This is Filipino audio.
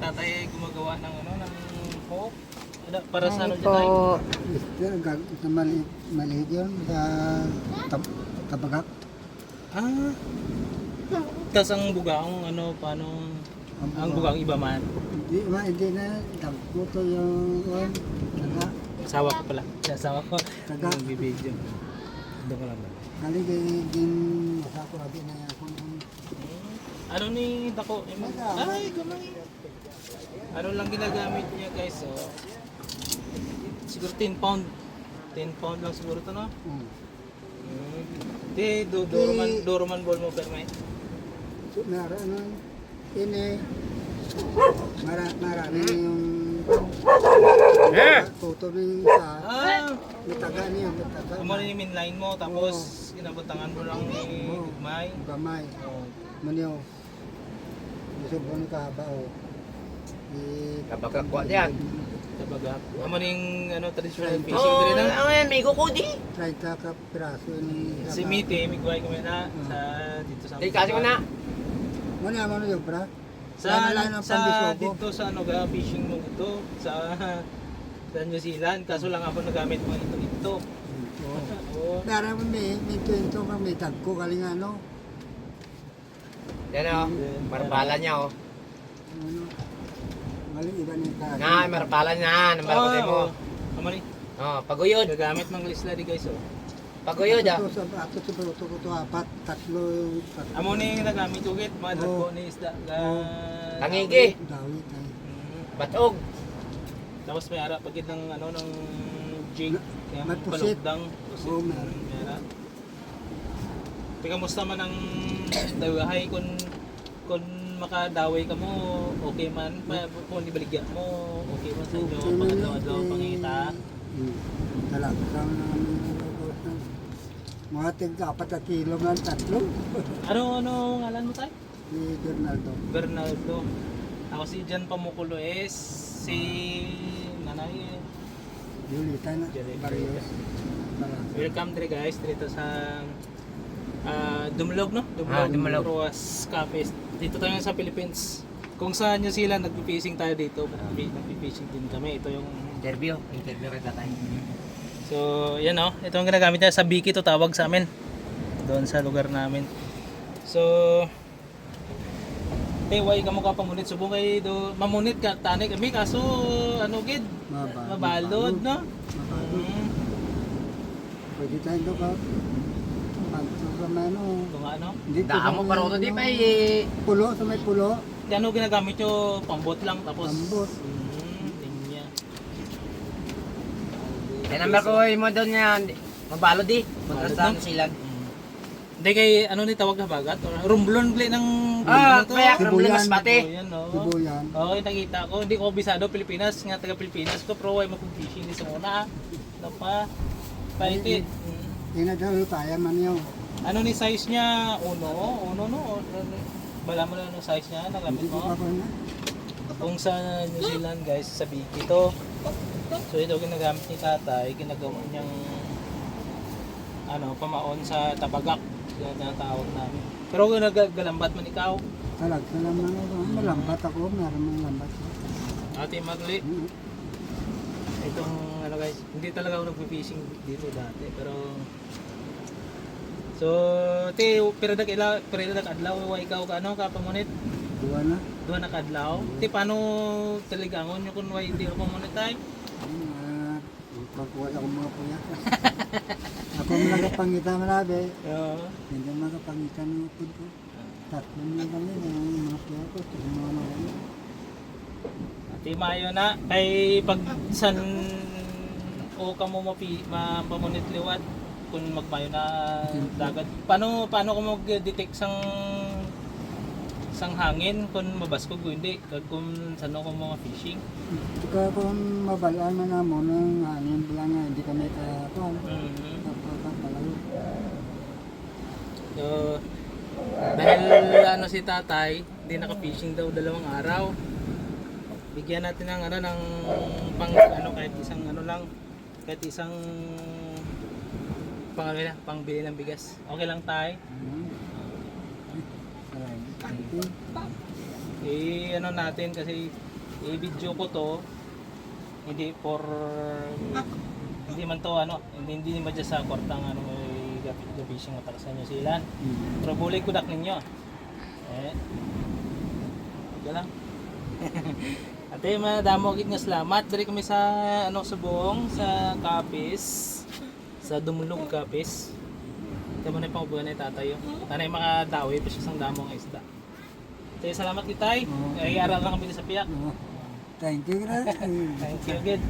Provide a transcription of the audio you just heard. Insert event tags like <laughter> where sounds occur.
tatay gumagawa ng ano, ng hook. Ano, para sa ano po. Sa maliit, maliit yun, sa tab, tabagak. Ah. Tapos ang bugaong ano, paano, ang bugaong iba man. Hindi, ma, hindi na, tagputo yung, yun, taga, Asawa ko pala. <laughs> Sa asawa ko. Taga. Ang bibidyo. Doon ko lang. kali din, din, masako, abi na ng, Ano ni Dako? Ay, gamay. Ano lang ginagamit niya guys, so siguro 10 pound. 10 pound lang siguro to no? um, Mm. Di, do, Doroman, Doroman ball mo pero may. so, nara, ano, ini, mara, marami na yung, puto rin sa, Ah! may taga niya, may taga, Amo na yung mainline mo, tapos inabutangan mo lang ni Oo. Gugmay. gamay, Oh. maniyo, mo ni kahaba, o, i- Kabagakwa yan. Tabaga. Amo na yung ano, traditional fishing Oh, oh, na. ano yan, may kukudi. 30 ka piraso yung Si Mite, may guway kami na sa dito sa Di kasi mo na. Ano naman yung bra? Sa, na sa dito sa ano ga fishing mo dito sa <laughs> sa New Zealand kaso lang ako nagamit mo ito ito. Oo. <laughs> Oo. Pero may may kwento may tagko kaling ano. Yan o, marpala niya o. Ano? Maling iba ni ka. Na, marpala niya, number ko mo. Oo. Amo ni Oh, paguyod. gagamit ng isla di guys oh. Paguyod ah. Ato sa ato sa bruto ko to apat tatlo. Amo ni nagamit ugit mga dagko ni isda ga Tangigi. Dawit ay. Mm. Batog. Tapos may ara pagid ng ano ng jig kaya May pusit. palugdang pusit. Oo, meron. May ara. Pika musta man ang dawahay kun kun makadaway ka mo okay man pa kung di baligya mo okay man sa inyo Okay, pag man, adlaw eh. pangita Hmm. Talaga lang namin mga tig apat na kilo man tatlo. <laughs> ano ano ngalan mo tayo Ni Bernardo. Bernardo ako si Jan Pamukulo is si nanay Yulita na. Barrios. Welcome dire guys dito sa ah, Dumlog no Ah, Dumlog. Roas Cafe dito tayo sa Philippines kung sa New Zealand nagpi-fishing tayo dito nagpi-fishing din kami ito yung Interview. Interview kita tayo. So, yan oh. Ito ang ginagamit niya sa Biki to tawag sa amin. Doon sa lugar namin. So, eh, way ka mo ka pamunit. Subong kay do, mamunit ka, tani kami. Kaso, ano gid? Mabalod. Mabalod, no? Mabalod. Mm. Pwede tayo doon ka. Pagkakama ano. Ito nga, ano? Hindi Daan mo pa rin di pa eh. Pulo sa may pulo. Di ano ginagamit nyo? Pambot lang, tapos... Pambot. Mm, linya. Yan number ko mo doon yan. Mabalo di. Punta Balod, sa no? New Zealand. Mm. Hindi kay, ano ni tawag na bagat? Or Rumblon gli ng... Ah, ano to? kaya Sibuyan. Rumblon Masbate. Oh, yan, oh. Sibuyan. Okay, nakita ko. Hindi ko bisado Pilipinas. Nga taga Pilipinas ko. Pero ay mag-fishing ni sa una. Ano pa? Paiti. Ina daw tayo man yun. Ano ni size niya? Uno? Uno no? O, ano? Bala mo na ano size niya? Nagamit Hindi ko pa mo? na. Kung sa New Zealand guys, sa Biki to. So ito ginagamit ni tatay. Ginagawa niyang ano, pamaon sa tabagak. Yan ang tawag namin. Pero kung nagagalambat man ikaw, Talag sa naman ako. Malambat ako. Meron mga lambat. ate magli, Hmm. Itong ano guys, hindi talaga ako nagpi-fishing dito dati pero So, ti pero dag ila pero dag adlaw wa ikaw ka ano ka pamunit Duwa na. duha na kadlaw. Ti paano taligangon nyo kun wa hindi ka pamunit tay? Ah, Pagkuha ako mga kuya. <laughs> ako mga kapangita malabi. Oo. Hindi mga kapangita ng upod ko. Tatlo na kami ng mga kuya ko. Mga mga Ti mayo na kay pag san o ka mo mapi mapamunit liwat kung magmayo na dagat. Paano paano ko mag-detect sang sang hangin kung mabaskog o hindi kag kung sano ko mga fishing. Ika kung mabalaan man na mo ng anin lang nga hindi kami kakon. Mhm. Kapapalayo. So, dahil ano si tatay, hindi naka-fishing daw dalawang araw. Bigyan natin ng ano ng pang ano kahit isang ano lang kahit isang pang ano na, pang bili ng bigas. Okay lang tay. Alay. Eh ano natin kasi i-video ko to hindi for hindi man to ano hindi hindi man dyan sa kwartang ano may gabi gabi siyang matak sa New Zealand pero bulay ko dak ninyo eh okay lang <laughs> Ate, madamo gid nga salamat. Diri kami sa ano sa buong sa Kapis sa Dumulog Kapis. Mo na pang buwan ni tatayo. Tanay mga dawi pa siya sang damong isda. Ate, salamat kitay. Oo. Ay aral lang kami sa piyak. Oo. Thank you. <laughs> Thank you, good.